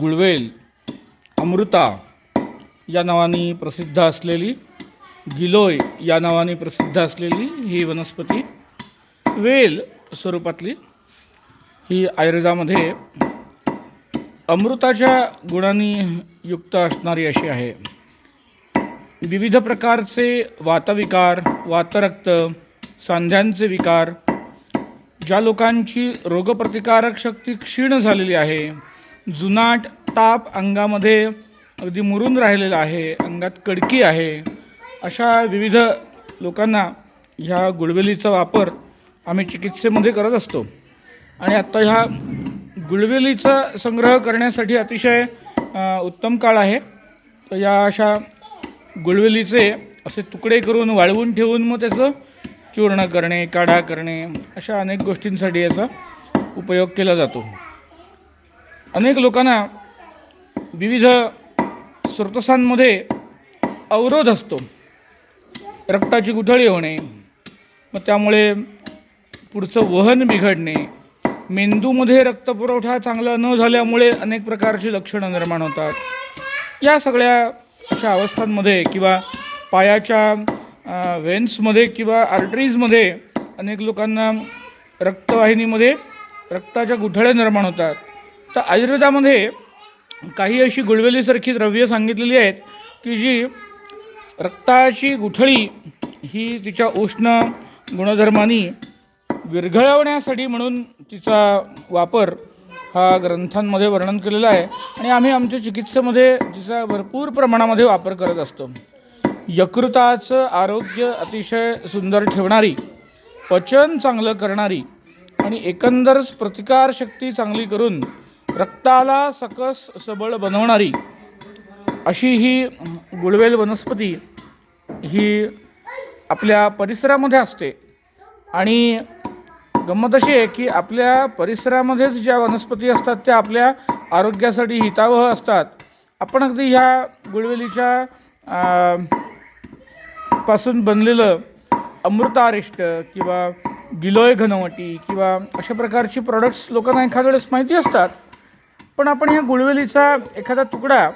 गुळवेल अमृता या नावाने प्रसिद्ध असलेली गिलोय या नावाने प्रसिद्ध असलेली ही वनस्पती वेल स्वरूपातली ही आयुर्वेदामध्ये अमृताच्या गुणांनी युक्त असणारी अशी आहे. विविध प्रकारचे वातविकार वातरक्त सांध्यांचे विकार ज्या लोकांची रोगप्रतिकारक शक्ती क्षीण झालेली आहे जुनाट ताप अंगामध्ये अगदी मुरून राहिलेला आहे अंगात कडकी आहे. अशा विविध लोकांना ह्या गुळवेलीचा वापर आम्ही चिकित्सेमध्ये करत असतो. आणि आत्ता ह्या गुळवेलीचा संग्रह करण्यासाठी अतिशय उत्तम काळ आहे. तर या अशा गुळवेलीचे असे तुकडे करून वाळवून ठेवून मग त्याचं चूर्ण करणे काढा करणे अशा अनेक गोष्टींसाठी याचा उपयोग केला जातो. अनेक लोकांना विविध स्रोतसांमध्ये अवरोध असतो. रक्ताची गुठळी होणे मग त्यामुळे पुढचं वहन बिघडणे मेंदूमध्ये रक्तपुरवठा चांगला न झाल्यामुळे अनेक प्रकारची लक्षणं निर्माण होतात. या सगळ्या अशा अवस्थांमध्ये किंवा पायाच्या वेन्समध्ये किंवा आर्टरीजमध्ये अनेक लोकांना रक्तवाहिनीमध्ये रक्ताच्या गुठळ्या निर्माण होतात. तर आयुर्वेदामध्ये काही अशी गुळवेलीसारखी द्रव्य सांगितलेली आहेत की जी रक्ताची गुठळी ही तिच्या उष्ण गुणधर्मानी विरघळवण्यासाठी म्हणून तिचा वापर हा ग्रंथांमध्ये वर्णन केलेला आहे आणि आम्ही आमच्या चिकित्सेमध्ये तिचा भरपूर प्रमाणामध्ये वापर करत असतो. यकृताचं आरोग्य अतिशय सुंदर ठेवणारी पचन चांगलं करणारी आणि एकंदरच प्रतिकारशक्ती चांगली करून रक्ताला सकस सबळ बनवणारी अशी ही गुळवेल वनस्पती ही आपल्या परिसरामध्ये असते. आणि गंमत अशी आहे की आपल्या परिसरामध्येच ज्या वनस्पती असतात त्या आपल्या आरोग्यासाठी हितावह असतात. आपण अगदी ह्या गुळवेलीच्या पासून बनलेलं अमृतारिष्ट किंवा गिलोय घनवटी किंवा अशा प्रकारची प्रॉडक्ट्स लोकांना एखाद्या वेळेस माहिती असतात. पण आपण ह्या गुळवेलीचा एखादा तुकडा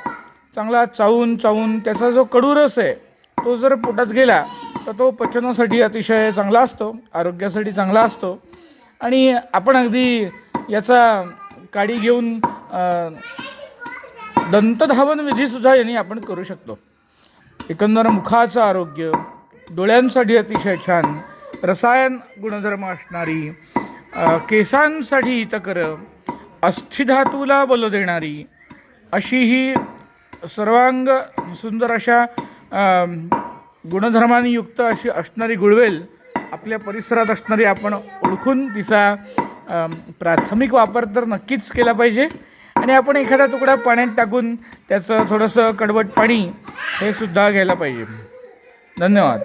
चांगला चावून चावून त्याचा जो कडू रस आहे तो जर पोटात गेला तर तो पचनासाठी अतिशय चांगला असतो आरोग्यासाठी चांगला असतो. आणि आपण अगदी याचा काडी घेऊन दंतधावन विधीसुद्धा यांनी आपण करू शकतो. एकंदर मुखाचं आरोग्य डोळ्यांसाठी अतिशय छान रसायन गुणधर्म असणारी केसांसाठी हितकर अस्थिधातूला बल देणारी. अशी ही सर्वांग सुंदर अशा अ, युक्त अशी असणारी गुळवेल आपल्या परिसरात असणारी आपण ओळखून तिचा प्राथमिक वापर तर नक्कीच केला पाहिजे. आणि आपण एखादा तुकडा पाण्यात टाकून त्याचं थोडंसं कडवट पाणी हे सुद्धा घ्यायला पाहिजे. धन्यवाद.